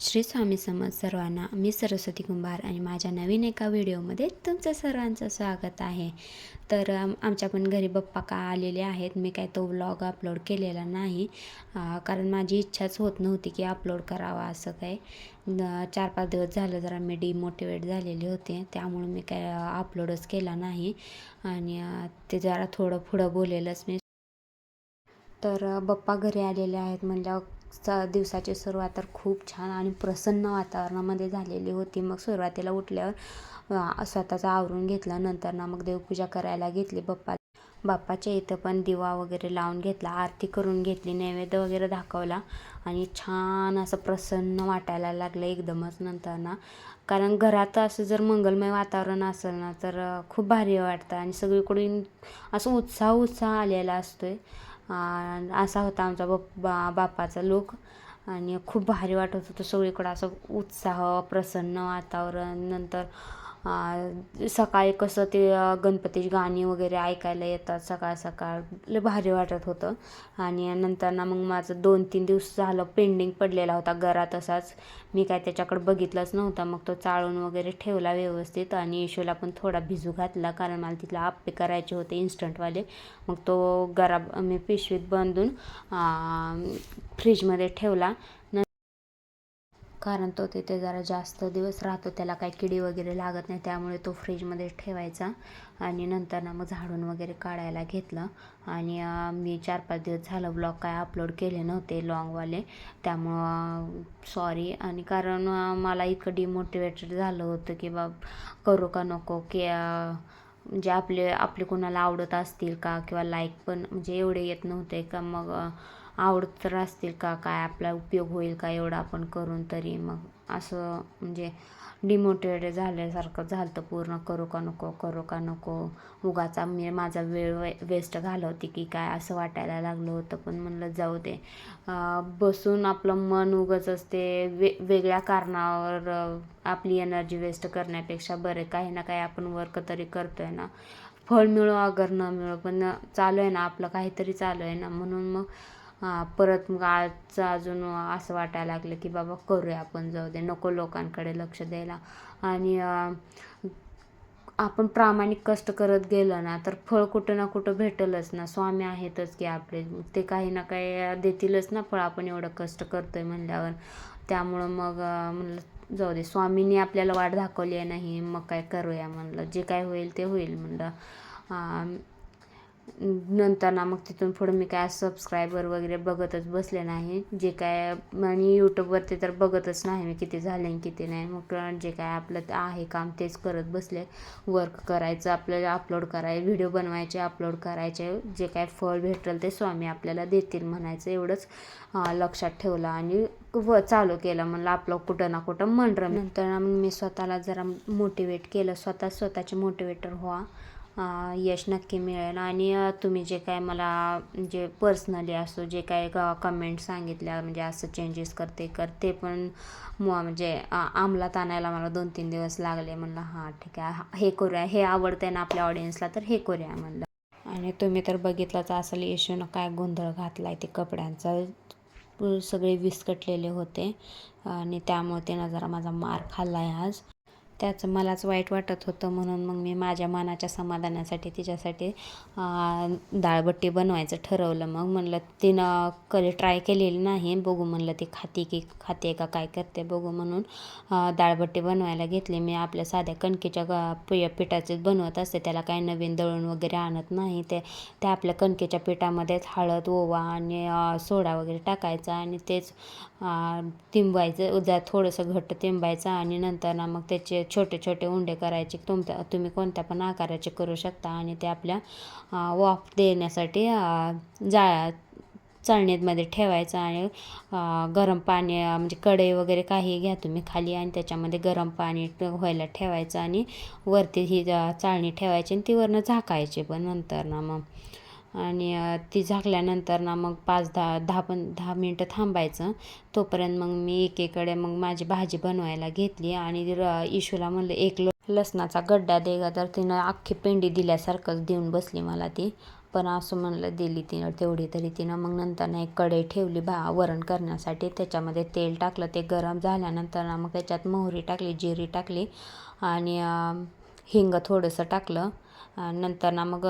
श्री स्वामी समज सर्वांना मी सरस्वती कुंभार आणि माझ्या नवीन एका व्हिडिओमध्ये तुमचं सर्वांचं स्वागत आहे. तर आमच्या पण घरी बप्पा का आलेले आहेत मी काय तो व्लॉग अपलोड केलेला नाही. कारण माझी इच्छाच होत नव्हती की अपलोड करावा असं काय. न- चार पाच दिवस झालं जरा मी डिमोटिवेट झालेले होते त्यामुळे मी काय अपलोडच केला नाही. आणि ते जरा थोडं पुढं बोलेलंच मी. तर बप्पा घरी आलेले आहेत म्हणल्यावर स दिवसाची सुरुवात तर खूप छान आणि प्रसन्न वातावरणामध्ये झालेली होती. मग सुरुवातीला उठल्यावर स्वतःचा आवरून घेतला नंतर ना मग देवपूजा करायला घेतली. बप्पा बाप्पाच्या इथं पण दिवा वगैरे लावून घेतला आरती करून घेतली नैवेद्य वगैरे दाखवला आणि छान असं प्रसन्न वाटायला लागलं एकदमच नंतर ना. कारण घरात असं जर मंगलमय वातावरण असेल ना तर खूप भारी वाटतं आणि सगळीकडून असं उत्साह उत्साह आलेला असतो आहे असा होता आमचा बप बा बापाचा लुक. आणि खूप भारी वाटत होतं सगळीकडं असं उत्साह प्रसन्न वातावरण. नंतर सकाळी कसं ते गणपतीची गाणी वगैरे ऐकायला येतात सकाळ सकाळ. लय भारी वाटत होतं. आणि नंतर ना मग माझं दोन तीन दिवस झालं पेंडिंग पडलेला होता घरात तसाच. मी काय त्याच्याकडे बघितलंच नव्हता. मग तो चाळून वगैरे ठेवला व्यवस्थित आणि येशूला पण थोडा भिजू घातला कारण मला तिथला आप्पे करायचे होते इन्स्टंटवाले. मग तो गरा मी पिशवीत बांधून फ्रीजमध्ये ठेवला. न कारण तो तिथे जरा जास्त दिवस राहतो त्याला काही किडी वगैरे लागत नाही त्यामुळे तो फ्रीजमध्ये ठेवायचा आणि नंतर ना मग झाडून वगैरे काढायला घेतलं. आणि मी चार पाच दिवस झालं ब्लॉग काय अपलोड केले नव्हते लॉंगवाले त्यामुळं सॉरी आणि कारण मला इतकं डिमोटिवेटेड झालं होतं की बा करू का नको? की म्हणजे आपले आपले कोणाला आवडत असतील का? किंवा लाईक पण म्हणजे एवढे येत नव्हते का? मग आवडत तर असतील का? काय आपला उपयोग होईल का एवढं आपण करून तरी मग? असं म्हणजे डिमोटेड झाल्यासारखं झालं तर पूर्ण. करू का नको? करू का नको? उगाचा मी माझा वेळ वे वेस्ट घालवते की काय? असं वाटायला लागलं होतं. पण म्हणलं जाऊ दे. बसून आपलं मन उगाच असते. वे वेगळ्या कारणावर आपली एनर्जी वेस्ट करण्यापेक्षा बरे. काही ना काही आपण वर्क तरी करतो आहे ना. फळ मिळो अगर न मिळो. पण चालू आहे ना. आपलं काहीतरी चालू आहे ना. म्हणून मग परत मग आजचं अजून असं वाटायला लागलं की बाबा करूया आपण जाऊ दे नको लोकांकडे लक्ष द्यायला. आणि आपण प्रामाणिक कष्ट करत गेलं ना तर फळ कुठं ना कुठं भेटलच ना. स्वामी आहेतच की आपले ते काही ना काही देतीलच ना फळ आपण एवढं कष्ट करतोय म्हणल्यावर. त्यामुळं मग म्हणलं जाऊ दे स्वामींनी आपल्याला वाट दाखवली आहे नाही मग काय करूया म्हणलं. जे काय होईल ते होईल म्हणलं. नंतर ना मग तिथून पुढं मी काय सबस्क्रायबर वगैरे बघतच बसले नाही. जे काय आणि यूट्यूबवरती तर बघतच नाही मी किती झाले आणि किती नाही. मग जे काय आपलं आहे काम तेच करत बसले. वर्क करायचं आपल्याला अपलोड करायचं व्हिडिओ बनवायचे अपलोड करायचे. जे काय फळ भेटेल ते स्वामी आपल्याला देतील म्हणायचं एवढंच लक्षात ठेवलं आणि व चालू केलं. म्हणलं आपलं कुठं ना कुठं मन रम नंतर मग मी स्वतःला जरा मोटिवेट केलं. स्वतः स्वतःचे मोटिवेटर व्हा. यश नक्की मिळेल. आणि तुम्ही जे काय मला जे पर्सनली असो जे काय कमेंट सांगितल्या म्हणजे असं चेंजेस करते कर ते पण मु- म्हणजे अंमलात आणायला मला दोन तीन दिवस लागले. म्हणलं हां ठीक आहे. हे करूया. हे आवडतं आहे ना आपल्या ऑडियन्सला तर हे करूया. म्हणलं. आणि तुम्ही तर बघितलंच असेल येशूनं काय गोंधळ घातला आहे ते कपड्यांचा. सगळे विस्कटलेले होते. आणि त्यामुळे त्यानं जरा माझा मार खाल्ला आहे आज. त्याचं मलाच वाईट वाटत होतं म्हणून मग मी माझ्या मनाच्या समाधानासाठी तिच्यासाठी दाळबट्टी बनवायचं ठरवलं. मग म्हणलं तिनं कधी ट्राय केलेली नाही. बघू म्हणलं ती खाते की खाते का काय करते बघू. म्हणून दाळबट्टी बनवायला घेतली. मी आपल्या साध्या कणकेच्या ग- पि पिठाचेच बनवत असते. त्याला काही नवीन दळून वगैरे आणत नाही. ते त्या आपल्या कणकेच्या पिठामध्येच हळद ओवा आणि सोडा वगैरे टाकायचा आणि तेच तिंबायचं. उद्या थोडंसं घट्ट तिंबायचं आणि नंतर ना मग त्याचे छोटे छोटे उंडे करायचे तुमच्या तुम्ही कोणत्या पण आकाराचे करू शकता आणि ते आपल्या वाफ देण्यासाठी जाळ्या चाळणीमध्ये ठेवायचं आणि गरम पाणी म्हणजे कढई वगैरे काही घ्या तुम्ही खाली आणि त्याच्यामध्ये गरम पाणी व्हायला ठेवायचं आणि वरती ही चाळणी ठेवायची आणि ती वरनं झाकायची पण नंतर ना मग. आणि ती झाकल्यानंतर ना मग पाच दहा दहा पण दहा मिनटं थांबायचं. तोपर्यंत मग मी एकीकडे मग माझी भाजी बनवायला घेतली आणि र- इशूला म्हणलं एक लो लसणाचा गड्डा दे तर तिनं अख्खी पेंडी दिल्यासारखंच देऊन बसली मला ती. पण असं म्हणलं दिली तिनं तेवढी तरी तिनं. मग नंतर ना एक कढई ठेवली भा वरण करण्यासाठी. त्याच्यामध्ये तेल टाकलं. ते गरम झाल्यानंतर ना मग त्याच्यात मोहरी टाकली जिरी टाकली. आणि हिंग थोडंसं टाकलं. नंतर ना मग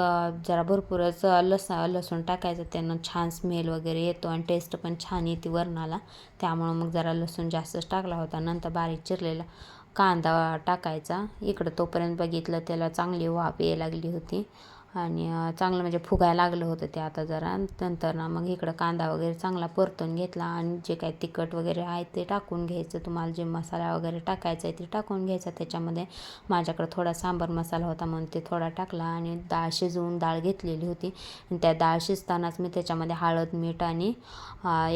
जरा भरपूरच लसा लसूण टाकायचं. त्यानं छान स्मेल वगैरे येतो आणि टेस्ट पण छान येते वरणाला. त्यामुळं मग जरा लसूण जास्तच टाकला होता. नंतर बारीक चिरलेला कांदा टाकायचा. इकडं तोपर्यंत बघितलं त्याला चांगली वाफ यायला लागली होती. आणि चांगलं म्हणजे फुगायला लागलं होतं ते आता जरा. नंतर ना मग इकडं कांदा वगैरे चांगला परतून घेतला आणि जे काही तिखट वगैरे आहे ते टाकून घ्यायचं. तुम्हाला जे मसाला वगैरे टाकायचा आहे ते टाकून घ्यायचा. त्याच्यामध्ये माझ्याकडं थोडा सांबार मसाला होता म्हणून ते थोडा टाकला आणि डाळ शिजवून डाळ घेतलेली होती. आणि त्या डाळ शिजतानाच मी त्याच्यामध्ये हळद मीठ आणि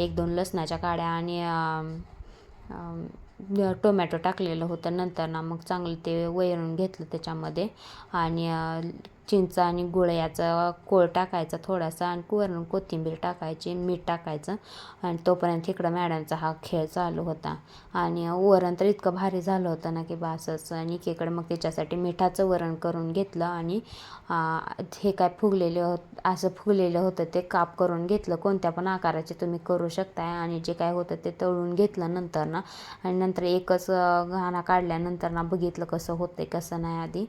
एक दोन लसणाच्या काड्या आणि टोमॅटो टाकलेलं होतं. नंतर ना मग चांगलं ते वैरून घेतलं त्याच्यामध्ये आणि चिंच आणि गुळ याचा कोळ टाकायचा थोडासा आणि वरून कोथिंबीर टाकायची मीठ टाकायचं आणि तोपर्यंत इकडं मॅडमचा हा खेळ चालू होता. आणि वरण तर इतकं भारी झालं होतं ना की बासच आणि एकीकडे मग त्याच्यासाठी मिठाचं वरण करून घेतलं आणि हे काय फुगलेले होत असं फुगलेलं होतं ते काप करून घेतलं. कोणत्या पण आकाराचे तुम्ही करू शकताय आणि जे काय होतं ते तळून घेतलं नंतर ना. आणि नंतर एकच घाणा काढल्यानंतर ना बघितलं कसं होतंय कसं नाही आधी.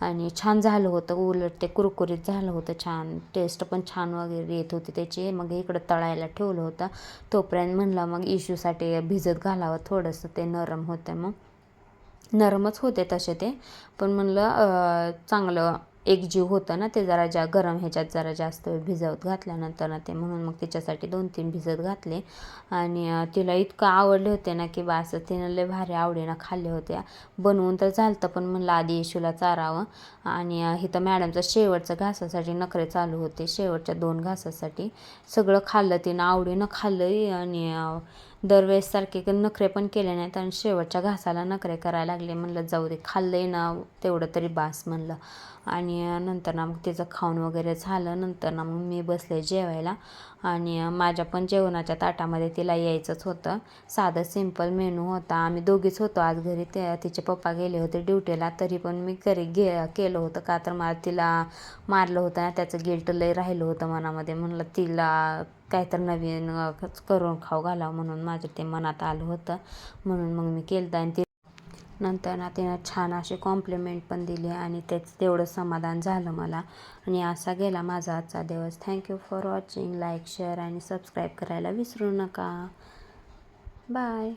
आणि छान झालं होतं उलट ते कुरकुरीत झालं होतं छान. टेस्ट पण छान वगैरे येत होती त्याची. मग इकडं तळायला ठेवलं होतं. तोपर्यंत म्हणलं मग इशूसाठी भिजत घालावं थोडंसं. ते नरम होतं मग. नरमच होते तसे ते. पण म्हणलं चांगलं एक जीव होतं ना ते जरा ज्या गरम ह्याच्यात जरा जास्त वेळ भिजवत घातल्यानंतर ना ते म्हणून मग त्याच्यासाठी दोन तीन भिजत घातले. आणि तिला इतकं आवडले होते ना की बा असं तिनं लय भारी आवडीनं खाल्ले होते बनवून तर झालतं पण म्हणलं आधी येशूला चारावं. आणि इथं मॅडमचं शेवटचं घासासाठी नखरे चालू होते शेवटच्या दोन घासासाठी. सगळं खाल्लं तिनं आवडीनं खाल्लं आणि दरवेळेससारखे नखरे पण केले नाहीत आणि शेवटच्या घासाला नखरे करायला लागले. म्हणलं जाऊ दे खाल्लंय ना तेवढं तरी बास म्हणलं. आणि नंतर ना मग तिचं खाऊन वगैरे झालं. नंतर ना मग मी बसले जेवायला. आणि माझ्या पण जेवणाच्या ताटामध्ये तिला यायचंच होतं. साधं सिंपल मेनू होता. आम्ही दोघीच होतो आज घरी. ते तिचे पप्पा गेले होते ड्युटीला. तरी पण मी घरी गे केलं होतं. का तर मला तिला मारलं होतं ना त्याचं गिल्ट लय राहिलं होतं मनामध्ये. म्हणलं तिला काहीतरी नवीन करून खाऊ घालावं म्हणून माझं ते मनात आलं होतं. म्हणून मग मी केलं आणि ते नंतर ना तिनं छान असे कॉम्प्लिमेंट पण दिले आणि त्याचं तेवढं समाधान झालं मला. आणि असा गेला माझा आजचा दिवस. Thank you for watching like share आणि सबस्क्राईब करायला विसरू नका. बाय